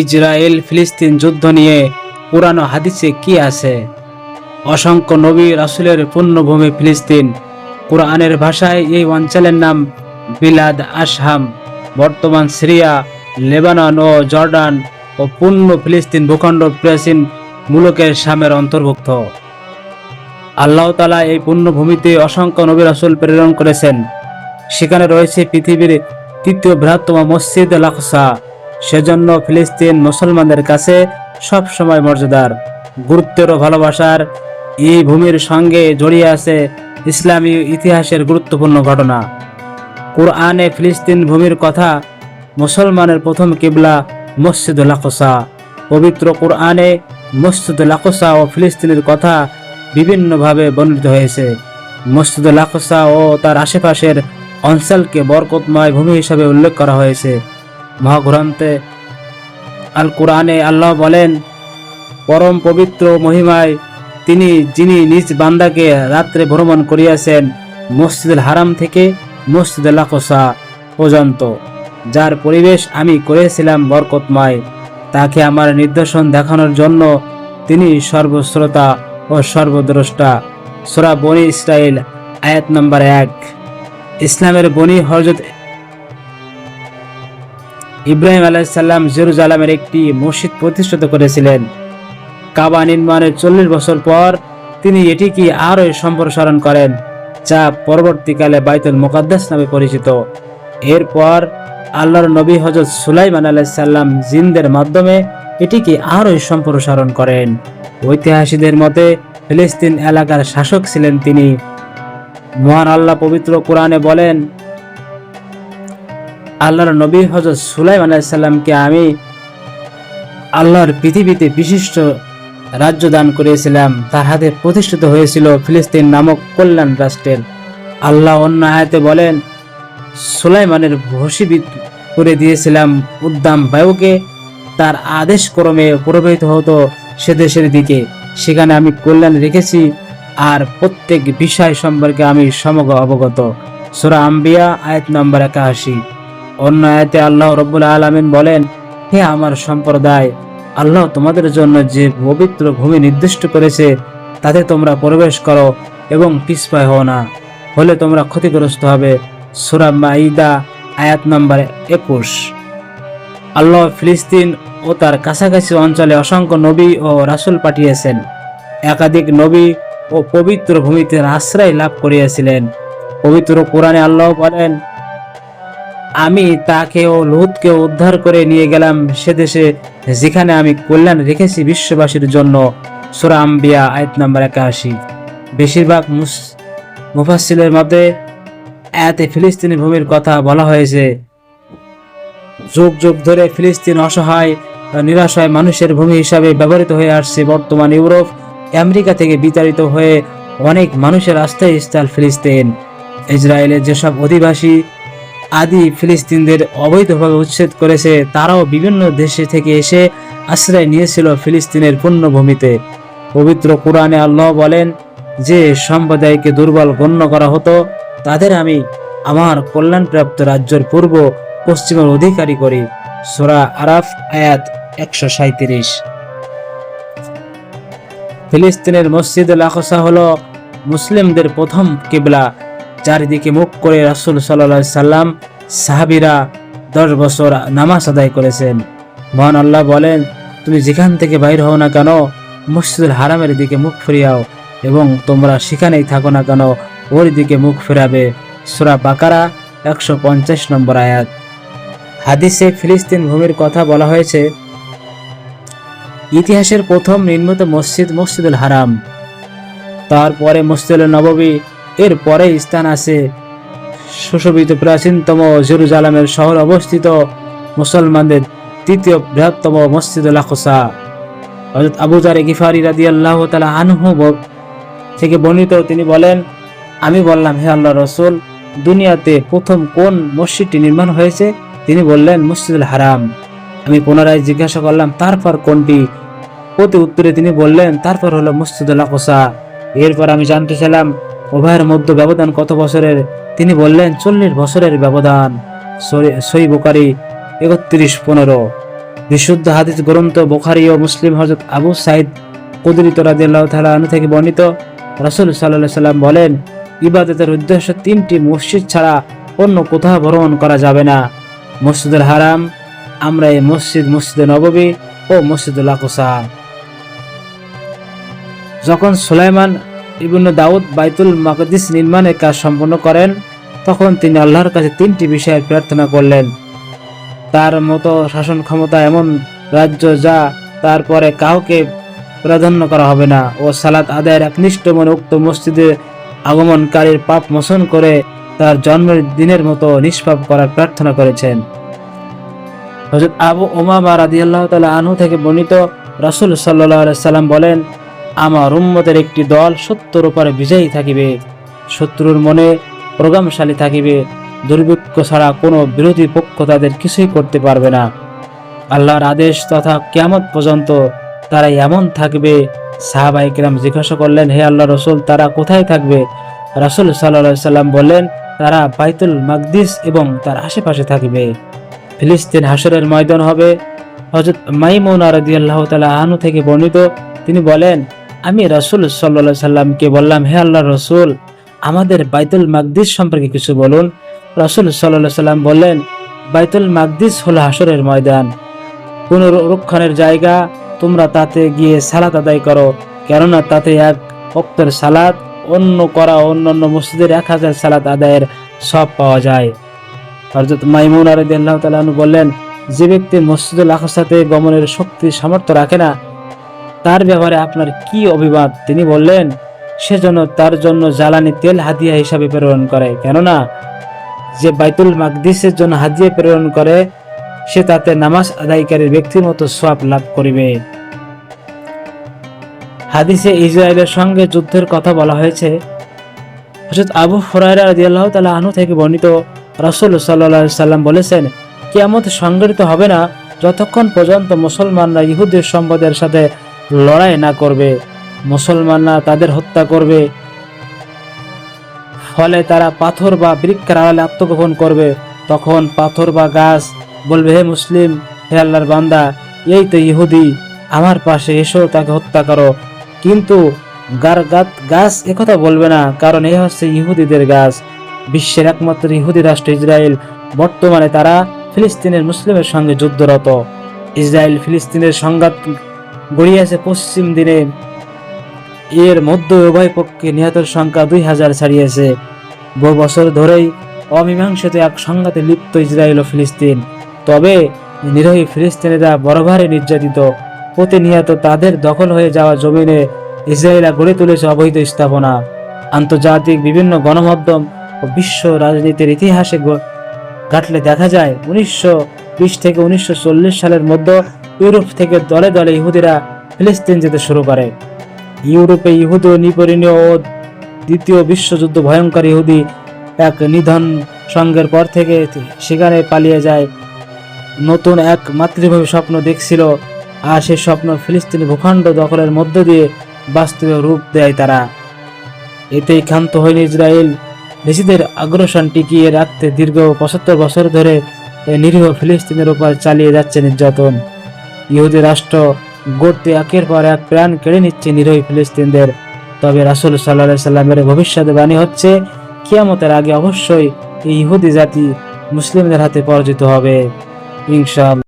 Israel ফিলিস্তিন যুদ্ধ নিয়ে পুরানো হাদিসে কি আছে? অসংখ্য নবী রাসুলের পুণ্যভূমি ফিলিস্তিন। কোরআনের ভাষায় এই অঞ্চলের নাম বিলাদ আশহাম। বর্তমান সিরিয়া, লেবানন ও জর্ডান ও পূর্ণ ফিলিস্তিন ভূখণ্ড প্রাচীন মুলকের সামের অন্তর্ভুক্ত। আল্লাহ তালা এই পুণ্যভূমিতে অসংখ্য নবী রাসুল প্রেরণ করেছেন। সেখানে রয়েছে পৃথিবীর তৃতীয় বৃহত্তম মসজিদ লাকসা সেজন্য ফিলিস্তিন মুসলমানদের কাছে সব সময় মর্যাদার, গুরুত্বের ভালোবাসার এই ভূমির সঙ্গে জড়িয়ে আছে ইসলামী ইতিহাসের গুরুত্বপূর্ণ ঘটনা। কোরআনে ফিলিস্তিন ভূমির কথা মুসলমানের প্রথম কিবলা মসজিদ লাকসা পবিত্র কোরআনে মসজিদ লাকসা ও ফিলিস্তিনের কথা বিভিন্নভাবে বর্ণিত হয়েছে। মসজিদ লাকসা ও তার আশেপাশের অঞ্চলকে বরকতময় ভূমি হিসাবে উল্লেখ করা হয়েছে। মহাগ্রন্থে আল কোরআনে আল্লাহ বলেন, পরম পবিত্র মহিমায় তিনি যিনি নিজ বান্দাকে রাত্রে ভ্রমণ করিয়াছেন মসজিদুল হারাম থেকে মসজিদ লাকসা পর্যন্ত, যার পরিবেশ আমি করেছিলাম বরকতময়। তাকে আমার নিদর্শন দেখানোর জন্য তিনি সর্বশ্রোতা ও সর্বদ্রষ্টা। সোরা বনি ইসরায়েল আয়াত নম্বর এক। ইসলামের বনি হরজত ইব্রাহিম আলাইসাল্লাম জেরুজালামের একটি মসজিদ প্রতিষ্ঠিত করেছিলেন। কাবা নির্মাণের চল্লিশ বছর পর তিনি এটিকে আরও সম্প্রসারণ করেন, যা পরবর্তীকালে বাইতুল মোকাদ্দাস নামে পরিচিত। এরপর আল্লাহর নবী হজরত সুলাইমান আলাইসাল্লাম জিনদের মাধ্যমে এটিকে আরও সম্প্রসারণ করেন। ঐতিহাসিকদের মতে, ফিলিস্তিন এলাকার শাসক ছিলেন তিনি। মহান আল্লাহ পবিত্র কোরআনে বলেন আল্লাহর নবী হজরত সুলাইম আলাইসাল্লামকে আমি আল্লাহর পৃথিবীতে বিশিষ্ট রাজ্য দান করেছিলাম। তার হাতে প্রতিষ্ঠিত হয়েছিল ফিলিস্তিন নামক কল্যাণ রাষ্ট্রের। আল্লাহ অন্য আয়াতে বলেন, সুলাইমানের ভসীবিদ করে দিয়েছিলাম উদ্দাম বায়ুকে। তার আদেশ ক্রমে প্রবাহিত হতো সে দেশের দিকে। সেখানে আমি কল্যাণ রেখেছি আর প্রত্যেক বিষয় সম্পর্কে আমি সমগ্র অবগত। সুরা আম্বিয়া, আয়াত নম্বর একাশি। অন্য আয়াতে আল্লাহ রব্বুল আলমিন বলেন, হে আমার সম্প্রদায়, আল্লাহ তোমাদের জন্য যে পবিত্র ভূমি নির্দিষ্ট করেছে, তাতে তোমরা প্রবেশ করো এবং পিছপায় হও না। হলে তোমরা ক্ষতিগ্রস্ত হবে। সুরা মাইদা আয়াত নম্বর একুশ। আল্লাহ ফিলিস্তিন ও তার কাছাকাছি অঞ্চলে অসংখ্য নবী ও রাসূল পাঠিয়েছেন। একাধিক নবী ও পবিত্র ভূমিতে আশ্রয় লাভ করিয়াছিলেন। পবিত্র কোরআনে আল্লাহ বলেন আমি তাকে ও লুতকে উদ্ধার করে নিয়ে গেলাম সে দেশে, যেখানে আমি কল্যাণ রেখেছি বিশ্ববাসীর জন্য। সুরা আম্বিয়া, আয়াত নাম্বার একাশি। বেশিরভাগ মুস মুফাসিলের মধ্যে এতে ফিলিস্তিনি ভূমির কথা বলা হয়েছে। যুগ যুগ ধরে ফিলিস্তিন অসহায় নিরাশয় মানুষের ভূমি হিসাবে ব্যবহৃত হয়ে আসছে বর্তমান ইউরোপ। আমেরিকা থেকে বিতাড়িত হয়ে অনেক মানুষের আস্থায় স্থল ফিলিস্তিন। ইসরায়েলের যেসব অধিবাসী আদি ফিলিস্তিনদের অবৈধভাবে উচ্ছেদ করেছে, তারাও বিভিন্ন দেশে থেকে এসে আশ্রয় নিয়েছিল ফিলিস্তিনের পুণ্যভূমিতে পবিত্র কোরআনে আল্লাহ বলেন, যে সম্প্রদায়কে দুর্বল গণ্য করা হতো, তাদের আমি আমার কল্যাণপ্রাপ্ত রাজ্যের পূর্ব পশ্চিমের অধিকারী করি। সোরা আরাফ, আয়াত একশো সাঁত্রিশ ফিলিস্তিনের মসজিদ লাখসা হল মুসলিমদের প্রথম কিবলা। চারিদিকে মুখ করে রাসুল সাল্লাহ সাল্লাম সাহাবিরা দশ বছর নামাজ আদায় করেছেন। মহান আল্লাহ বলেন, তুমি যেখান থেকে বাইর হও না কেন, মসজিদুল হারামের দিকে মুখ ফিরিয়াও এবং তোমরা সেখানেই থাকো না কেন, ওর দিকে মুখ ফেরাবে। সুরা বাকারা একশো পঞ্চাশ নম্বর আয়াত। হাদিসে ফিলিস্তিন ভূমির কথা বলা হয়েছে, ইতিহাসের প্রথম নির্মিত মসজিদ মসজিদুল হারাম। তারপরে মসজিদুল নববী এর পরে স্থান আছে। সুশোভিত প্রাচীনতম জেরুজালামের শহর অবস্থিত মুসলমানদের তৃতীয় বৃহত্তম মসজিদুল আকসা। হযরত আবু জারে গিফারি রাদিয়াল্লাহু তাআলা আনহু থেকে বর্ণিত, তিনি বলেন, আমি বললাম, হে আল্লাহ রসুল, দুনিয়াতে প্রথম কোন মসজিদটি নির্মাণ হয়েছে? তিনি বললেন, মসজিদুল হারাম। আমি পুনরায় জিজ্ঞাসা করলাম, তারপর কোনটি? প্রতি উত্তরে তিনি বললেন, তারপর হলো মসজিদুল আকসা। এরপর আমি জানতে চাইলাম উভয়ের মধ্যে ব্যবধান কত বছরের? তিনি বললেন, চল্লিশ বছরের ব্যবধান। সই বোকারি একত্রিশ পনেরো। বিশুদ্ধ হাদিস গ্রন্থ বুখারী ও মুসলিম হযরত আবু সাইদ কুদরিত তাআলা থেকে বর্ণিত। রাসূল আলাইহি সাল্লাম বলেন, ইবাদতের উদ্দেশ্য তিনটি মসজিদ ছাড়া অন্য কোথাও ভ্রমণ করা যাবে না। মসজিদুল হারাম, আমরা এই মসজিদ, মসজিদে নববী ও মসজিদুল আকসা। যখন সুলাইমান ইবনু দাউদ বাইতুল মাকদিস নির্মাণের কাজ সম্পন্ন করেন। তখন তিনি আল্লাহর কাছে তিনটি বিষয়ের প্রার্থনা করলেন। তার মতো শাসন ক্ষমতা এমন রাজ্য যা তারপরে কাউকে প্রাধান্য করা হবে না ও সালাত আদায়ের একনিষ্ঠ মনে উক্ত মসজিদে আগমনকারীর পাপ মোচন করে তার জন্মের দিনের মতো নিষ্পাপ করার প্রার্থনা করেছেন। হজরত আবু ওমামা রাদিয়াল্লাহু তালা আনহু থেকে বর্ণিত রাসূল আলাইহি সাল্লাম বলেন আমার উম্মতের একটি দল সত্যর উপরে বিজয়ী থাকিবে, শত্রুর মনে প্রোগ্রামশালী থাকিবে, দুর্ভিক্ষ ছাড়া কোনো বিরোধী পক্ষ তাদের কিছুই করতে পারবে না। আল্লাহর আদেশ তথা কিয়ামত পর্যন্ত তারা এমন থাকবে। সাহাবাই কিরাম জিজ্ঞাসা করলেন, হে আল্লাহ রসুল, তারা কোথায় থাকবে? রাসূল সাল্লাহ সাল্লাম বললেন, তারা বাইতুল মাকদিস এবং তার আশেপাশে থাকবে। ফিলিস্তিন হাসরের ময়দান হবে। হজরত মাইমুনা রাদিয়াল্লাহু তাআলা আনহু থেকে বর্ণিত, তিনি বলেন আমি রাসূল সাল্লাল্লাহু সাল্লামকে বললাম, হে আল্লাহ রসুল, আমাদের বাইতুল মাকদিস সম্পর্কে কিছু বলুন। রাসূল সাল্লাল্লাহু সাল্লাম বললেন, বাইতুল মাকদিস হলো হাসরের ময়দান। পুনরুক্ষণের জায়গা, তোমরা তাতে গিয়ে সালাত আদায় করো। কেননা তাতে এক অক্তের সালাত, অন্য করা অন্যান্য মসজিদের এক হাজার সালাত আদায়ের সব পাওয়া যায়। হজরত মাইমুন আরদাল্লাহ তালু বললেন, যে ব্যক্তি মসজিদুল আকসাতে গমনের শক্তি সামর্থ্য রাখে না তার ব্যাপারে আপনার কি অভিমত তিনি বললেন, সেজন্য তার জন্য জ্বালানি তেল হাদিয়া হিসাবে প্রেরণ করে। কেননা, যে বাইতুল মাকদিসের জন্য হাদিয়া প্রেরণ করে, সে তাতে নামাজ আদায়কারী ব্যক্তির মতো সোয়াব লাভ করিবে। হাদিসে ইসরায়েলের সঙ্গে যুদ্ধের কথা বলা হয়েছে। হজরত আবু হুরায়রা রাদিয়াল্লাহু তাআলা আনহু থেকে বর্ণিত রাসূল আলাইহি সাল্লাম বলেছেন, কিয়ামত সংগঠিত হবে না, যতক্ষণ পর্যন্ত মুসলমানরা ইহুদের সম্পদের সাথে লড়াই না করবে, মুসলমানরা তাদের হত্যা করবে। ফলে তারা পাথর বা বৃক্ষের আড়ালে আত্মগোপন করবে। তখন পাথর বা গাছ বলবে, হে মুসলিম, হে আল্লাহর বান্দা, এই তো ইহুদি, আমার পাশে এসো, তাকে হত্যা করো। কিন্তু গার গাছ একথা বলবে না, কারণ এই হচ্ছে ইহুদিদের গাছ। বিশ্বের একমাত্র ইহুদি রাষ্ট্র ইসরায়েল। বর্তমানে তারা ফিলিস্তিনের মুসলিমের সঙ্গে যুদ্ধরত। ইসরায়েল ফিলিস্তিনের সংঘাত গড়িয়েছে পশ্চিম দিনে। এর মধ্যে উভয় পক্ষে নিহতের সংখ্যা দুই হাজার ছাড়িয়েছে। বহু বছর ধরেই অমীমাংসিত এক সংঘাতে লিপ্ত ইসরায়েল ও ফিলিস্তিন। তবে নিরহী ফিলিস্তিনিরা বড়ভারে নির্যাতিত। প্রতিনিয়ত তাদের দখল হয়ে যাওয়া জমিনে ইসরায়েলা গড়ে তুলেছে অবৈধ স্থাপনা। আন্তর্জাতিক বিভিন্ন গণমাধ্যম ও বিশ্ব রাজনীতির ইতিহাসে ঘাটলে দেখা যায়, উনিশশো বিশ থেকে উনিশশো চল্লিশ সালের মধ্যে ইউরোপ থেকে দলে দলে ইহুদিরা ফিলিস্তিন যেতে শুরু করে। ইউরোপে ইহুদ নিপরিণীয় ও দ্বিতীয় বিশ্বযুদ্ধ ভয়ঙ্কর ইহুদি এক নিধন সঙ্গের পর থেকে সেখানে পালিয়ে যায়। নতুন এক মাতৃভূমি স্বপ্ন দেখছিল, আর সেই স্বপ্ন ফিলিস্তিনি ভূখণ্ড দখলের মধ্য দিয়ে বাস্তবে রূপ দেয় তারা। এতেই ক্ষান্ত হয়নি ইসরায়েল। নিজেদের আগ্রাসন টিকিয়ে রাখতে দীর্ঘ পঁচাত্তর বছর ধরে নিরীহ ফিলিস্তিনের উপর চালিয়ে যাচ্ছে নির্যাতন। ইহুদি রাষ্ট্র গড়তে একের পর এক প্রাণ কেড়ে নিচ্ছে নিরীহ ফিলিস্তিনদের। তবে রাসুল সাল্লাহ সাল্লামের ভবিষ্যৎবাণী হচ্ছে, কিয়ামতের আগে অবশ্যই এই ইহুদি জাতি মুসলিমদের হাতে পরাজিত হবে। ইনশাআল্লাহ।